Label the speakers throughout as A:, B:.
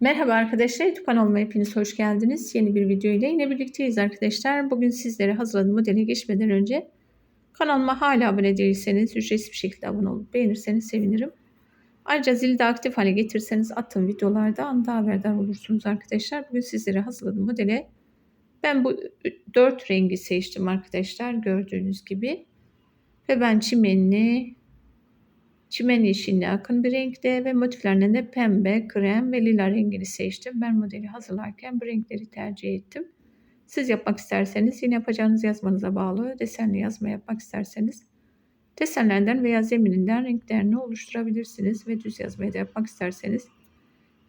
A: Merhaba arkadaşlar, YouTube kanalıma hepiniz hoş geldiniz. Yeni bir video ile yine birlikteyiz arkadaşlar. Bugün sizlere hazırladığım modele geçmeden önce kanalıma hala abone değilseniz ücretsiz bir şekilde abone olup beğenirseniz sevinirim. Ayrıca zili de aktif hale getirseniz attığım videolarda anda haberdar olursunuz arkadaşlar. Bugün sizlere hazırladığım modele ben bu dört rengi seçtim arkadaşlar gördüğünüz gibi. Ve ben çimenli, Çimen yeşiline yakın bir renkte ve motiflerinden de pembe, krem ve lila rengini seçtim. Ben modeli hazırlarken bu renkleri tercih ettim. Siz yapmak isterseniz yine yapacağınız yazmanıza bağlı. Desenli yazma yapmak isterseniz desenlerden veya zemininden renklerini oluşturabilirsiniz ve düz yazmayı da yapmak isterseniz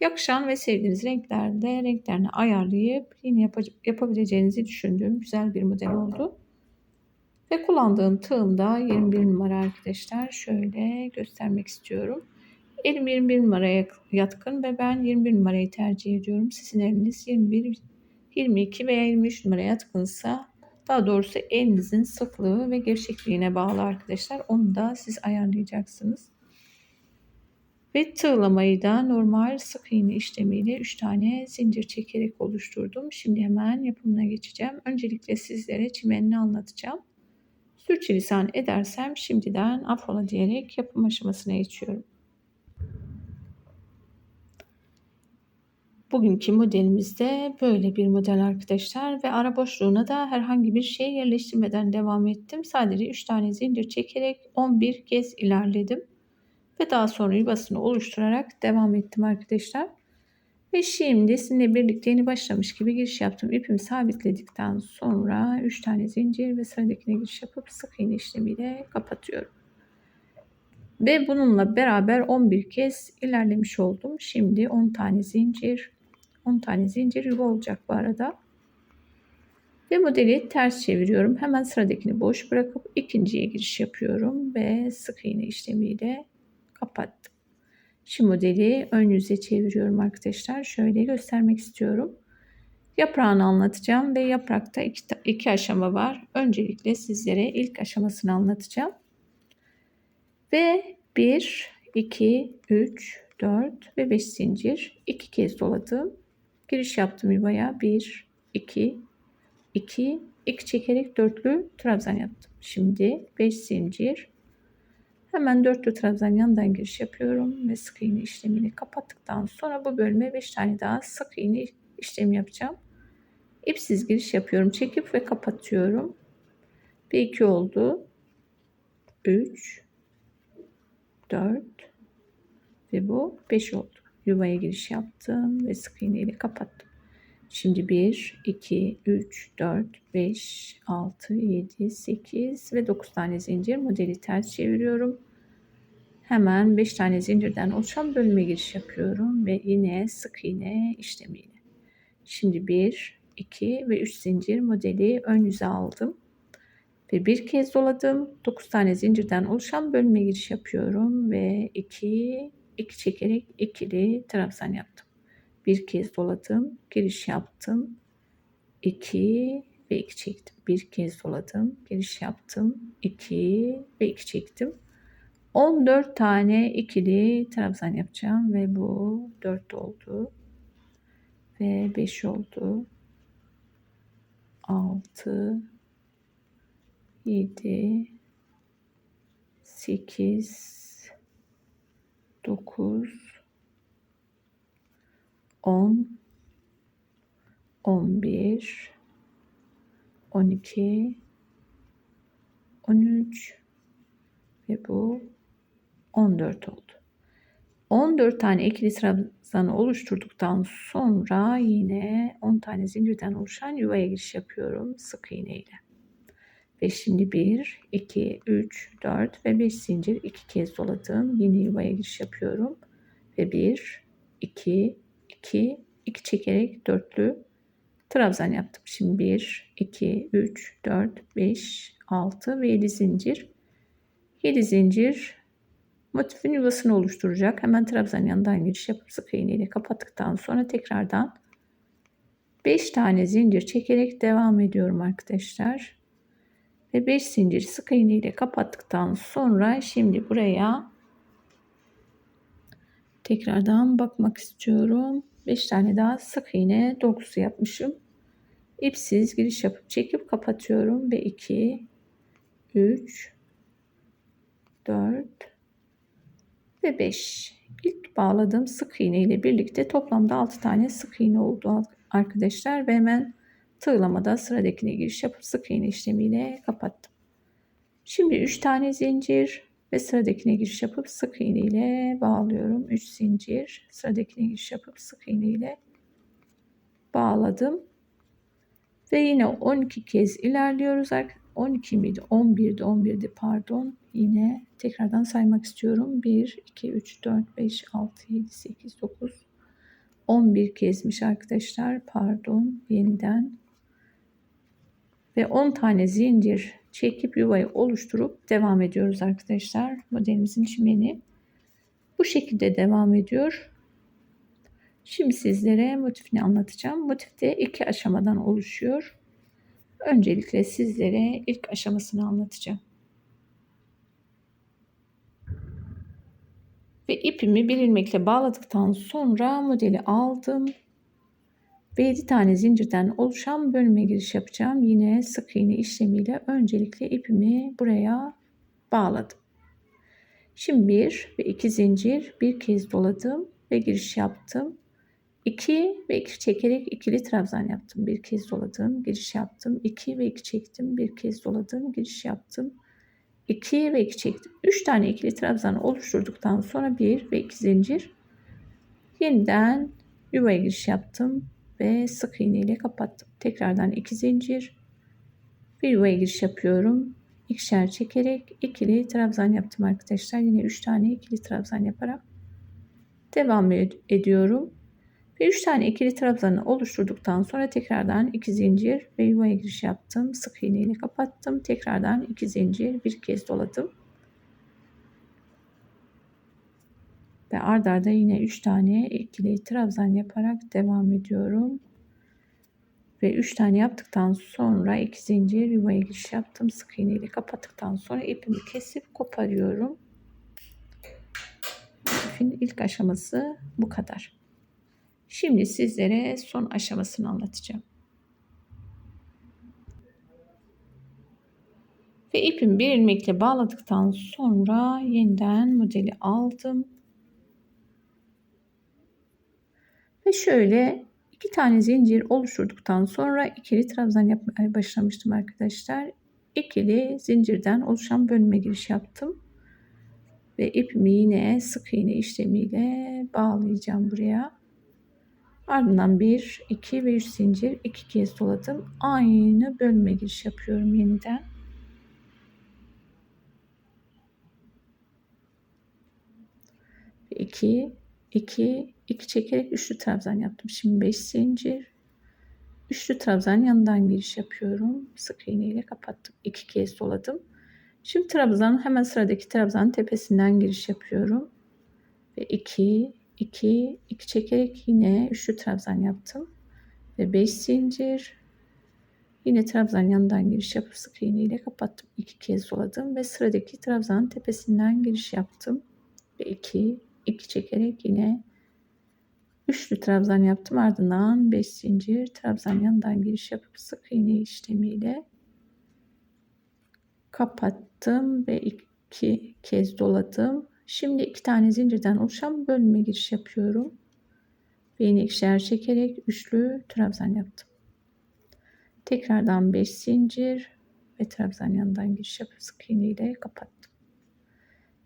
A: yakışan ve sevdiğiniz renklerde renklerini ayarlayıp yine yap yapabileceğinizi düşündüğüm güzel bir model oldu. Ve kullandığım tığım da 21 numara arkadaşlar. Şöyle göstermek istiyorum. Elim 21 numaraya yatkın ve ben 21 numarayı tercih ediyorum. Sizin eliniz 21, 22 veya 23 numaraya yatkınsa daha doğrusu elinizin sıklığı ve gevşekliğine bağlı arkadaşlar. Onu da siz ayarlayacaksınız. Ve tığlamayı da normal sık iğne işlemiyle 3 tane zincir çekerek oluşturdum. Şimdi hemen yapımına geçeceğim. Öncelikle sizlere çimenini anlatacağım. Sürçülisan edersem şimdiden affola diyerek yapım aşamasına geçiyorum. Bugünkü modelimizde böyle bir model arkadaşlar ve ara boşluğuna da herhangi bir şey yerleştirmeden devam ettim. Sadece 3 tane zincir çekerek 11 kez ilerledim. Ve daha sonra yuvasını oluşturarak devam ettim arkadaşlar. Ve şimdi sizinle birlikte yeni başlamış gibi giriş yaptım. İpimi sabitledikten sonra 3 tane zincir ve sıradakine giriş yapıp sık iğne işlemiyle kapatıyorum. Ve bununla beraber 11 kez ilerlemiş oldum. Şimdi 10 tane zincir, 10 tane zincir yuva olacak bu arada. Ve modeli ters çeviriyorum. Hemen sıradakini boş bırakıp ikinciye giriş yapıyorum ve sık iğne işlemiyle kapattım. Şu modeli ön yüze çeviriyorum arkadaşlar. Şöyle göstermek istiyorum. Yaprağını anlatacağım ve yaprakta iki, iki aşama var. Öncelikle sizlere ilk aşamasını anlatacağım. Ve 1, 2, 3, 4 ve 5 zincir. iki kez doladım. Giriş yaptım yuvaya. 1, 2, 2, 2 çekerek dörtlü trabzan yaptım. Şimdi 5 zincir, Hemen dörtlü trabzan yandan giriş yapıyorum ve sık iğne işlemini kapattıktan sonra bu bölüme 5 tane daha sık iğne işlemi yapacağım. İpsiz giriş yapıyorum. Çekip ve kapatıyorum. Bir iki oldu. 3 4 ve bu 5 oldu. Yuvaya giriş yaptım ve sık iğne ile kapattım. Şimdi 1, 2, 3, 4, 5, 6, 7, 8 ve 9 tane zincir modeli ters çeviriyorum. Hemen 5 tane zincirden oluşan bölüme giriş yapıyorum ve yine sık iğne işlemiyle. Şimdi 1, 2 ve 3 zincir modeli ön yüze aldım. Ve bir kez doladım. 9 tane zincirden oluşan bölüme giriş yapıyorum ve 2, 2 çekerek ikili trabzan yaptım bir kez doladım, giriş yaptım. 2 ve 2 çektim. Bir kez doladım, giriş yaptım. 2 ve 2 çektim. 14 tane ikili trabzan yapacağım ve bu 4 oldu. Ve 5 oldu. 6 7 8 9 10 11 12 13 ve bu 14 oldu. 14 tane ikili trabzanı oluşturduktan sonra yine 10 tane zincirden oluşan yuvaya giriş yapıyorum sık iğne ile. Ve şimdi 1, 2, 3, 4 ve 5 zincir 2 kez doladım. Yine yuvaya giriş yapıyorum. Ve 1, 2, 2, 2 çekerek dörtlü trabzan yaptım. Şimdi 1, 2, 3, 4, 5, 6 ve 7 zincir. 7 zincir motifin yuvasını oluşturacak. Hemen trabzan yanından giriş yapıp sık iğne ile kapattıktan sonra tekrardan 5 tane zincir çekerek devam ediyorum arkadaşlar. Ve 5 zincir sık iğne ile kapattıktan sonra şimdi buraya tekrardan bakmak istiyorum. 5 tane daha sık iğne dolgusu yapmışım. İpsiz giriş yapıp çekip kapatıyorum ve 2 3 4 ve 5 ilk bağladığım sık iğne ile birlikte toplamda 6 tane sık iğne oldu arkadaşlar ve hemen tığlamada sıradakine giriş yapıp sık iğne işlemiyle kapattım. Şimdi 3 tane zincir ve sıradakine giriş yapıp sık iğne ile bağlıyorum. 3 zincir sıradakine giriş yapıp sık iğne ile bağladım. Ve yine 12 kez ilerliyoruz. 12 miydi? 11'di. 11'di pardon. Yine tekrardan saymak istiyorum. 1, 2, 3, 4, 5, 6, 7, 8, 9, 11 kezmiş arkadaşlar. Pardon. Yeniden. Ve 10 tane zincir çekip yuvayı oluşturup devam ediyoruz arkadaşlar. Modelimizin çimeni bu şekilde devam ediyor. Şimdi sizlere motifini anlatacağım. Motif de iki aşamadan oluşuyor. Öncelikle sizlere ilk aşamasını anlatacağım. Ve ipimi bir ilmekle bağladıktan sonra modeli aldım. Ve 7 tane zincirden oluşan bölüme giriş yapacağım. Yine sık iğne işlemiyle öncelikle ipimi buraya bağladım. Şimdi bir ve iki zincir bir kez doladım ve giriş yaptım. 2 ve 2 çekerek ikili trabzan yaptım. Bir kez doladım, giriş yaptım. 2 ve 2 çektim, bir kez doladım, giriş yaptım. 2 ve 2 çektim. 3 tane ikili trabzan oluşturduktan sonra 1 ve 2 zincir. Yeniden yuvaya giriş yaptım ve sık iğne ile kapattım. Tekrardan 2 zincir. Bir yuvaya giriş yapıyorum. İkişer çekerek ikili trabzan yaptım arkadaşlar. Yine 3 tane ikili trabzan yaparak devam ediyorum. Ve 3 tane ikili trabzanı oluşturduktan sonra tekrardan 2 zincir ve yuvaya giriş yaptım. Sık iğne ile kapattım. Tekrardan 2 zincir bir kez doladım. Ve ard arda yine 3 tane ikili trabzan yaparak devam ediyorum. Ve 3 tane yaptıktan sonra 2 zincir yuvaya giriş yaptım. Sık iğne ile kapattıktan sonra ipimi kesip koparıyorum. İpin ilk aşaması bu kadar. Şimdi sizlere son aşamasını anlatacağım. Ve ipimi bir ilmekle bağladıktan sonra yeniden modeli aldım. Ve şöyle iki tane zincir oluşturduktan sonra ikili trabzan yapmaya başlamıştım arkadaşlar. İkili zincirden oluşan bölüme giriş yaptım. Ve ipimi yine sık iğne işlemiyle bağlayacağım buraya. Ardından 1, 2 ve 3 zincir 2 kez doladım. Aynı bölme giriş yapıyorum yeniden. İki, iki, iki çekerek üçlü trabzan yaptım. Şimdi 5 zincir. Üçlü trabzan yanından giriş yapıyorum. Sık iğne ile kapattım. 2 kez doladım. Şimdi trabzan hemen sıradaki trabzanın tepesinden giriş yapıyorum. Ve 2, 2 2 çekerek yine üçlü trabzan yaptım ve 5 zincir yine trabzan yanından giriş yapıp sık iğne ile kapattım. 2 kez doladım ve sıradaki trabzanın tepesinden giriş yaptım ve 2 2 çekerek yine üçlü trabzan yaptım. Ardından 5 zincir trabzan yanından giriş yapıp sık iğne işlemiyle kapattım ve 2 kez doladım Şimdi iki tane zincirden oluşan bölme giriş yapıyorum. Ve yine ikişer çekerek üçlü trabzan yaptım. Tekrardan 5 zincir ve trabzan yanından giriş yapıp sık iğne ile kapattım.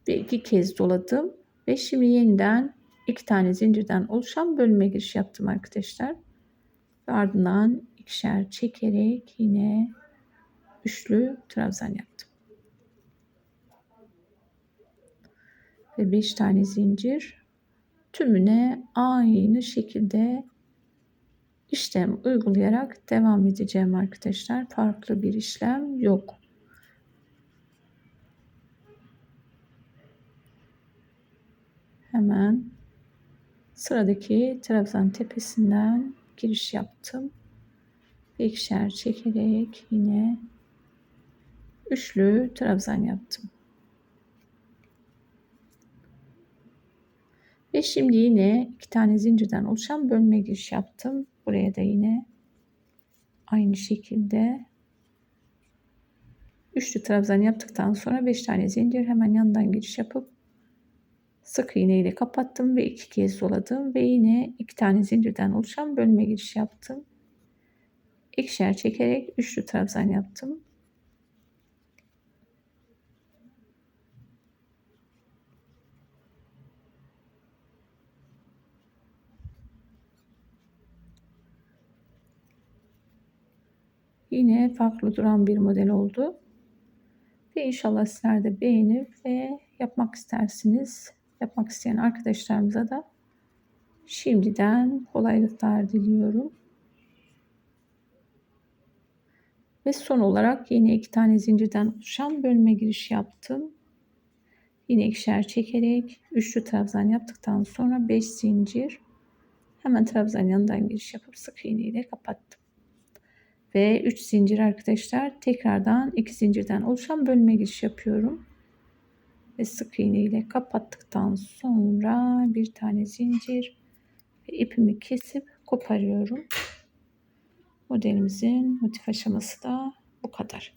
A: Ve iki kez doladım ve şimdi yeniden iki tane zincirden oluşan bölme giriş yaptım arkadaşlar. Ve ardından ikişer çekerek yine üçlü trabzan yaptım. ve 5 tane zincir tümüne aynı şekilde işlem uygulayarak devam edeceğim arkadaşlar. Farklı bir işlem yok. Hemen sıradaki trabzan tepesinden giriş yaptım. Bekşer çekerek yine üçlü trabzan yaptım. Ve şimdi yine iki tane zincirden oluşan bölme giriş yaptım. Buraya da yine aynı şekilde üçlü trabzan yaptıktan sonra 5 tane zincir hemen yandan giriş yapıp sık iğne ile kapattım ve iki kez doladım ve yine iki tane zincirden oluşan bölme giriş yaptım. İkişer çekerek üçlü trabzan yaptım. Yine farklı duran bir model oldu. Ve inşallah sizler de beğenip ve yapmak istersiniz. Yapmak isteyen arkadaşlarımıza da şimdiden kolaylıklar diliyorum. Ve son olarak yine iki tane zincirden oluşan bölme giriş yaptım. Yine ikişer çekerek üçlü trabzan yaptıktan sonra 5 zincir hemen trabzan yanından giriş yapıp sık iğne ile kapattım ve 3 zincir arkadaşlar tekrardan 2 zincirden oluşan bölme giriş yapıyorum ve sık iğne ile kapattıktan sonra bir tane zincir ve ipimi kesip koparıyorum. Modelimizin motif aşaması da bu kadar.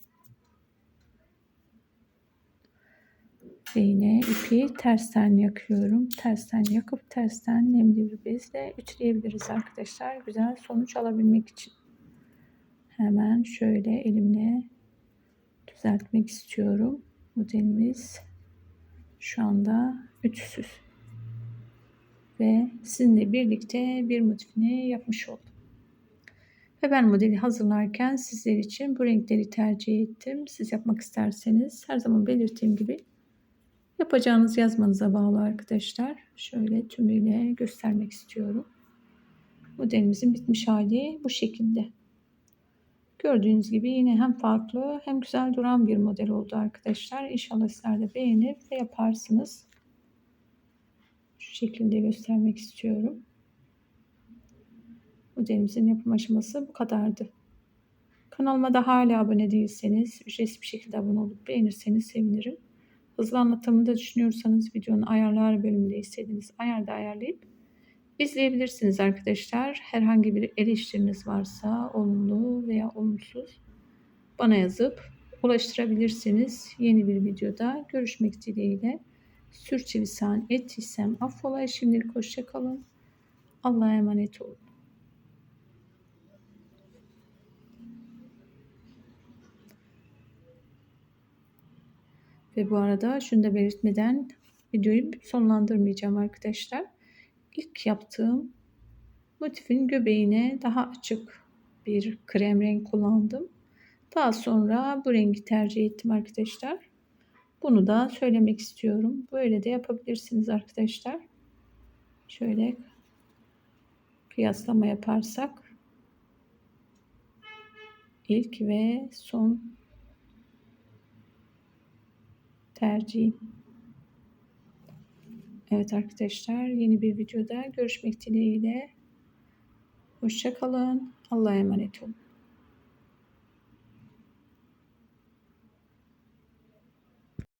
A: Ve yine ipi tersten yakıyorum. Tersten yakıp tersten nemli bir bezle ütüleyebiliriz arkadaşlar güzel sonuç alabilmek için. Hemen şöyle elimle düzeltmek istiyorum. Modelimiz şu anda ütüsüz. Ve sizinle birlikte bir motifini yapmış oldum. Ve ben modeli hazırlarken sizler için bu renkleri tercih ettim. Siz yapmak isterseniz her zaman belirttiğim gibi yapacağınız yazmanıza bağlı arkadaşlar. Şöyle tümüyle göstermek istiyorum. Modelimizin bitmiş hali bu şekilde. Gördüğünüz gibi yine hem farklı hem güzel duran bir model oldu arkadaşlar. İnşallah sizler de beğenir ve yaparsınız. Şu şekilde göstermek istiyorum. Modelimizin yapım aşaması bu kadardı. Kanalıma da hala abone değilseniz ücretsiz bir şekilde abone olup beğenirseniz sevinirim. Hızlı anlatımını da düşünüyorsanız videonun ayarlar bölümünde istediğiniz ayarda ayarlayıp izleyebilirsiniz arkadaşlar. Herhangi bir eleştiriniz varsa olumlu veya olumsuz bana yazıp ulaştırabilirsiniz. Yeni bir videoda görüşmek dileğiyle. Sürçülisan ettiysem affola. Şimdilik hoşçakalın. Allah'a emanet olun. Ve bu arada şunu da belirtmeden videoyu sonlandırmayacağım arkadaşlar ilk yaptığım motifin göbeğine daha açık bir krem renk kullandım. Daha sonra bu rengi tercih ettim arkadaşlar. Bunu da söylemek istiyorum. Böyle de yapabilirsiniz arkadaşlar. Şöyle kıyaslama yaparsak ilk ve son tercihim. Evet arkadaşlar yeni bir videoda görüşmek dileğiyle. Hoşçakalın. Allah'a emanet olun.